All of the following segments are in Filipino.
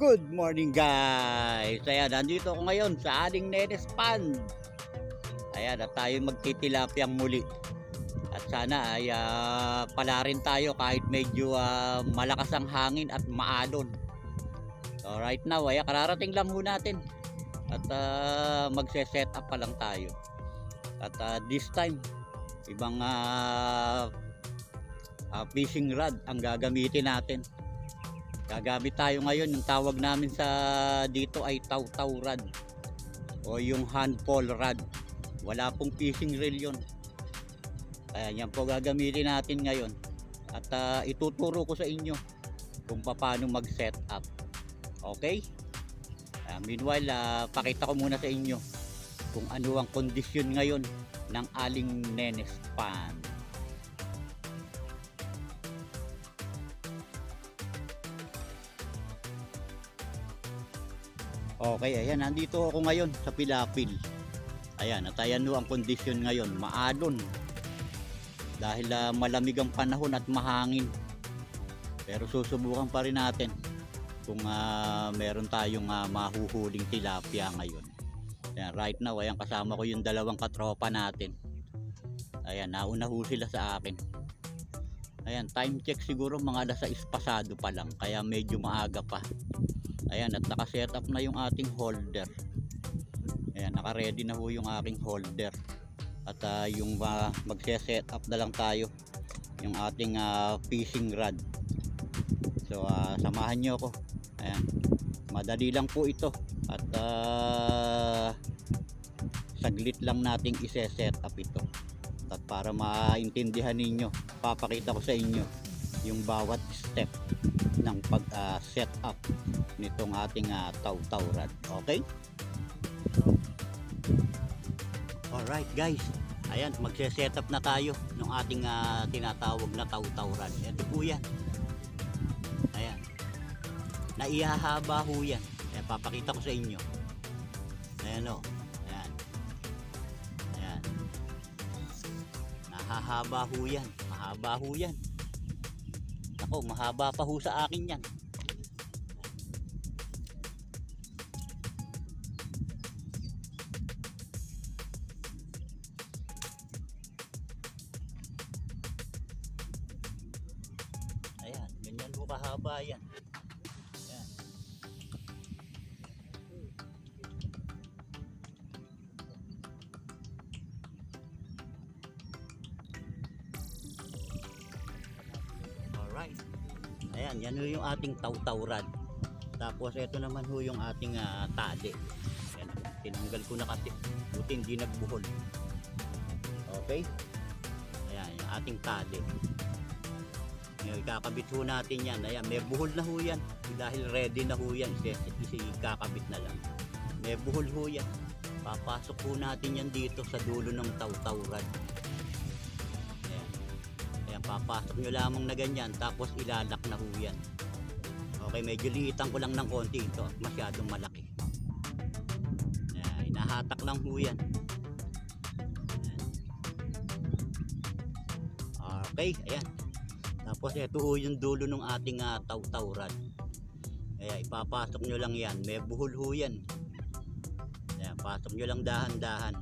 Good morning guys! Ayan, nandito ako ngayon sa ating Nenes Pond. Ayan, at tayo magtitilapyang muli. At sana ay ah, pala rin tayo kahit medyo ah, malakas ang hangin at maalon. So right now, ayan, kararating lang ho natin. At ah, magse-set up pa lang tayo. At ah, this time, ibang ah, ah, fishing rod ang gagamitin natin. Gagamit tayo ngayon, yung tawag namin sa dito ay taw-taw rod o yung handful rod. Wala pong fishing reel yun. Kaya yan po gagamitin natin ngayon. At ah, ituturo ko sa inyo kung paano mag-set up. Okay? Ah, meanwhile, ah, pakita ko muna sa inyo kung ano ang kondisyon ngayon ng aling nenes pan. Okay, ayan, nandito ako ngayon sa Pilapil. Ayan, at ayan ho ang kondisyon ngayon, maalon. Dahil ah, malamig ang panahon at mahangin. Pero susubukan pa rin natin kung ah, meron tayong ah, mahuhuling tilapia ngayon. Ayan, right now, ayan, kasama ko yung dalawang katropa natin. Ayan, nauna ho sila sa akin. Ayan, time check siguro mga alas 6 pasado pa lang, kaya medyo maaga pa. Ayan, at naka-set up na yung ating holder. Ayan, naka-ready na ho yung aking holder. At ah, yung uh, magse-set up na lang tayo yung ating ah, fishing rod. So, ah, samahan nyo ako. Ayan, madali lang po ito. At ah, saglit lang nating ise-set up ito. At para maintindihan ninyo, papakita ko sa inyo yung bawat step ng pag-set up nitong ating uh, taw-taw rod. Okay? Alright guys, ayan, magse-set up na tayo ng ating ah, tinatawag na taw-taw rod. Ito po yan. Ayan. Naihahaba ho yan. Ayan, papakita ko sa inyo. Ayan o. Ayan. Ayan. Nahahaba ho yan. Mahaba ho yan. Ako, mahaba pa ho sa akin yan. Ganyan ho kahaba yan. Ayan. Alright. Ayan, yan ho yung ating taw-taw. Tapos ito naman ho yung ating ah, tali. Ayan, tinanggal ko na kasi. Buti hindi nagbuhol. Okay? Ayan, yung ating tali. Ngayon, kakabit ho natin yan. Ayan, may buhol na ho yan. Dahil ready na ho yan. Kakabit na lang. May buhol ho yan. Papasok ho natin yan dito sa dulo ng taw-taw rod. Ayan. Ayan, papasok nyo lamang na ganyan. Tapos ilalak na ho yan. Okay, medyo liitan ko lang ng konti ito. Masyadong malaki. Ayan, inahatak lang ho yan. Okay, ayan. Tapos ito ho yung dulo ng ating uh, taw-taw rod. Kaya ipapasok nyo lang yan. May buhol ho yan. Ayan, pasok nyo lang dahan-dahan.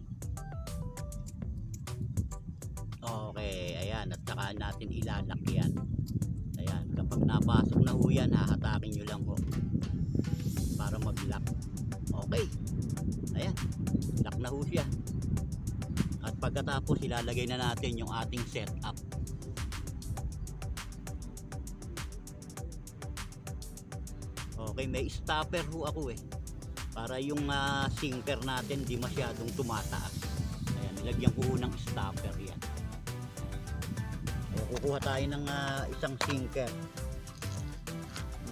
Okay, ayan. At saka natin ilalak yan. Ayan, kapag napasok na ho yan, hahatakin nyo lang ho. Para mag-lock. Okay. Ayan, lock na ho siya. At pagkatapos, ilalagay na natin yung ating setup. Okay, may stopper ho ako eh. Para yung ah, sinker natin di masyadong tumataas. Ayan, nilagyan ko ho ng stopper yan. Kukuha tayo ng ah, isang sinker.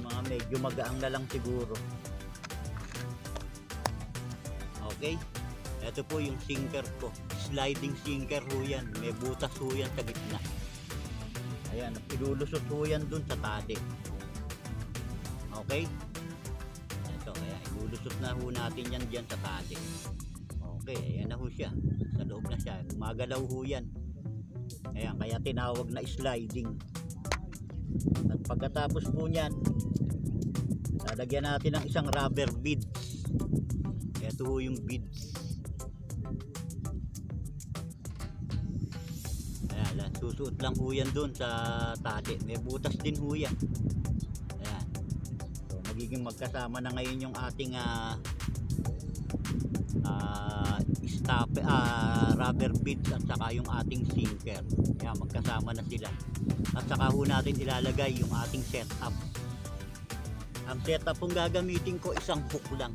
Mga medyo magaang na lang siguro. Okay. Ito po yung sinker ko. Sliding sinker ho yan. May butas ho yan sa gitna. Ayan, ilulusot ho yan dun sa tali. Okay? Ilulusot na ho natin yan dyan sa tali. Okay, ayan na ho siya. Sa loob na siya. Magalaw ho yan. Ayan, kaya tinawag na sliding. At pagkatapos po niyan, Lalagyan natin ng isang rubber beads. Ito ho yung beads. Ayan, susuot lang ho yan dun sa tali. May butas din ho yan. Magiging magkasama na ngayon yung ating ah ah stop ah, rubber beads at saka yung ating sinker. Ayan, magkasama na sila. At saka ho natin ilalagay yung ating setup. Ang setup kong gagamitin ko isang hook lang.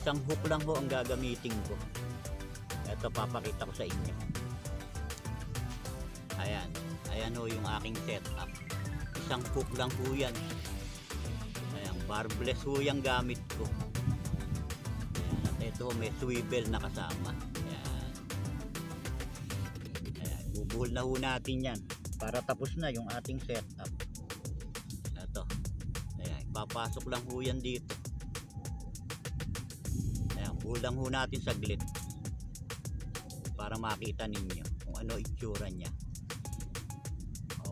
Isang hook lang ho ang gagamitin ko. Ito papakita ko sa inyo. Ayan. Ayan ho yung aking setup. Isang hook lang ho yan. Ayan. Barbless ho yung gamit ko. Ayan. At ito may swivel na kasama. Ayan. Ayan. Bubuhol na ho natin yan para tapos na yung ating setup. Ito. Ayan, papasok lang ho yan dito. Ayan, buhol lang ho natin saglit para makita ninyo kung ano itsura niya.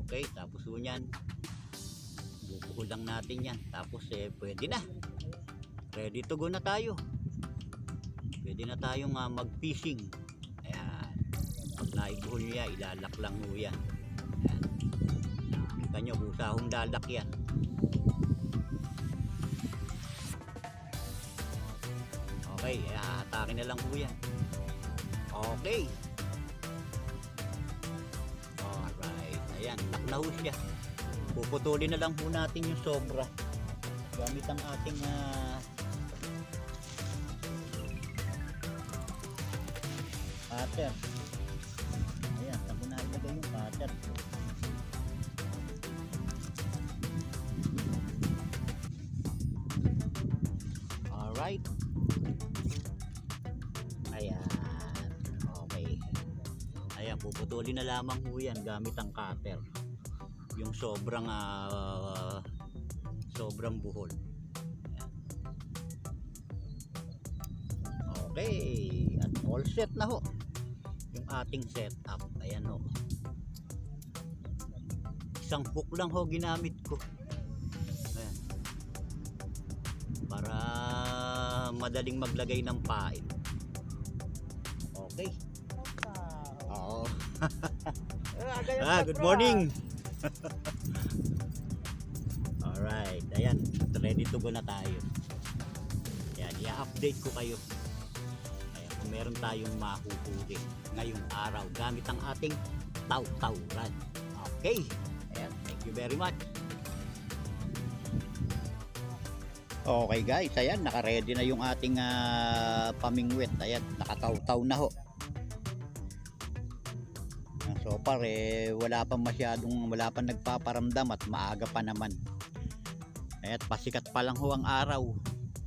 Okay, tapos ho yan. Bubuhol lang natin yan. Tapos eh, pwede na. Ready to go na tayo. Pwede na tayong ah, mag-fishing. Ayan. Pag naibuhol nyo yan, ilalak lang ho yan. Ayan. Nakita nyo, busahong lalak yan. Okay, hahatakin na lang po yan. Okay. Alright, ayan, lock na ho siya. Puputulin na lang po natin yung sobra. Gamit ang ating ah, cutter. Ayan, saan ko na ilagay yung cutter? Alright. Ayan. Okay. Ayan, puputulin na lamang ho yan gamit ang cutter. Yung sobrang ah, sobrang buhol. Ayan. Okay. At all set na ho. Yung ating setup. Ayan ho. Isang hook lang ho ginamit ko. Ayan. Para madaling maglagay ng pain. Okay. Oo. Ah, good morning. Alright, ayan, ready to go na tayo. Ayan, i-update ko kayo. Ayan, kung meron tayong mahuhuli ngayong araw gamit ang ating taw-tawran. Okay, ayan, thank you very much. Okay guys, ayan, naka-ready na yung ating ah, pamingwit. Ayan, nakataw-taw na ho. So far eh, wala pa masyadong, wala pa nagpaparamdam at maaga pa naman. Ayan, pasikat pa lang ho ang araw.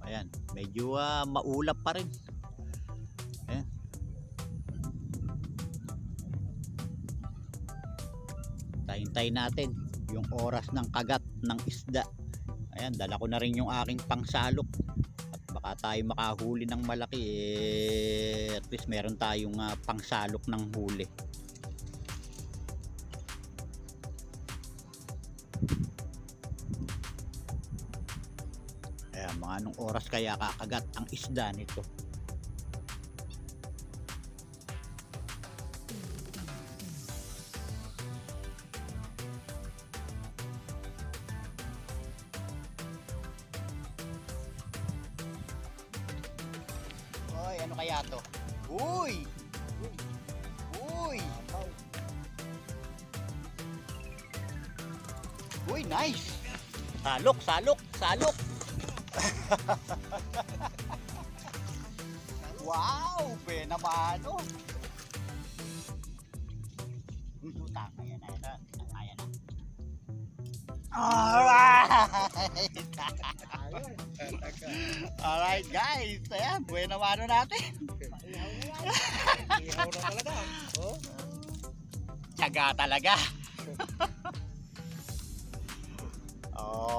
Ayan, medyo ah, maulap pa rin. Ayan. Tayin-tayin natin yung oras ng kagat ng isda. Ayan, dala ko na rin yung aking pangsalok. At baka tayo makahuli ng malaki eh, at least meron tayong ah, pangsalok ng huli. Ayan, mga anong oras kaya kakagat ang isda nito. Hoy, ano kaya to? Uy! Uy! Uy, nice! Salok, salok, salok! wow! Benamano! Luta, kaya na, ito. Kaya na. Alright! Alright guys, ayan, buena mano natin. Ihaw na talaga. Oh. Tiyaga talaga.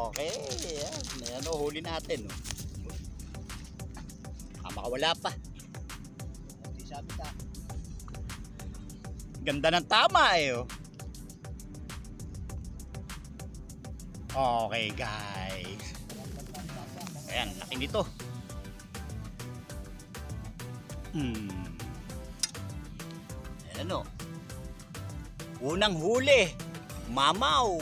Okay, ayan, ayan o, huli natin. Oh. Ah, makawala pa. Sabi ka. Ganda ng tama eh. Oh. Okay guys. Ayan, laki nito. Hmm. Ayan ano. Unang huli. Mamaw.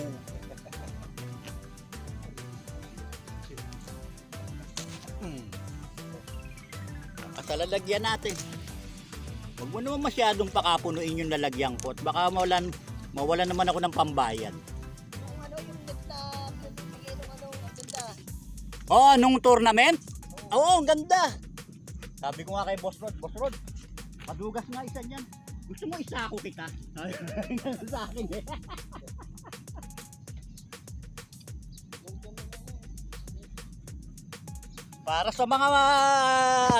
Lalagyan natin. Huwag mo naman masyadong pakapunuin yung lalagyan ko at baka mawalan, mawalan naman ako ng pambayad. Yung ano, yung net na pinibigay ng ano, ang ganda. Oh, nung tournament? Oo, ang ganda. Sabi ko nga kay Boss Rod, Boss Rod, madugas nga isa niyan. Gusto mo isa ako kita? Sa akin eh. Para sa mga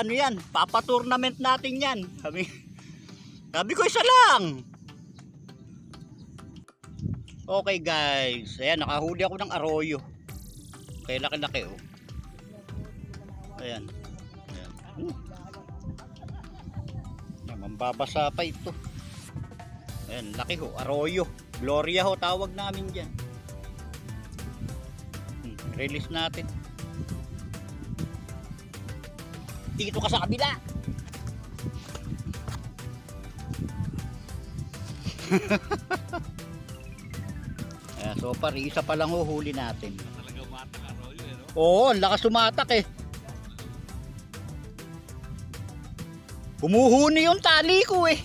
ano yan, papa-tournament natin yan. Sabi, sabi ko isa lang. Okay guys, ayan nakahuli ako ng arroyo. Kaya laki-laki oh. Ayan. Ayan. Uh. Ayan, pa ito. Ayan, laki ho. Arroyo. Gloria ho tawag namin dyan. Hmm, release natin. Dito ka sa kabila. Ayan, so far, isa pa lang ho huli natin. Talaga umatak arroyo eh, no? Oo, ang lakas sumatak eh. Humuhuni yung tali ko eh.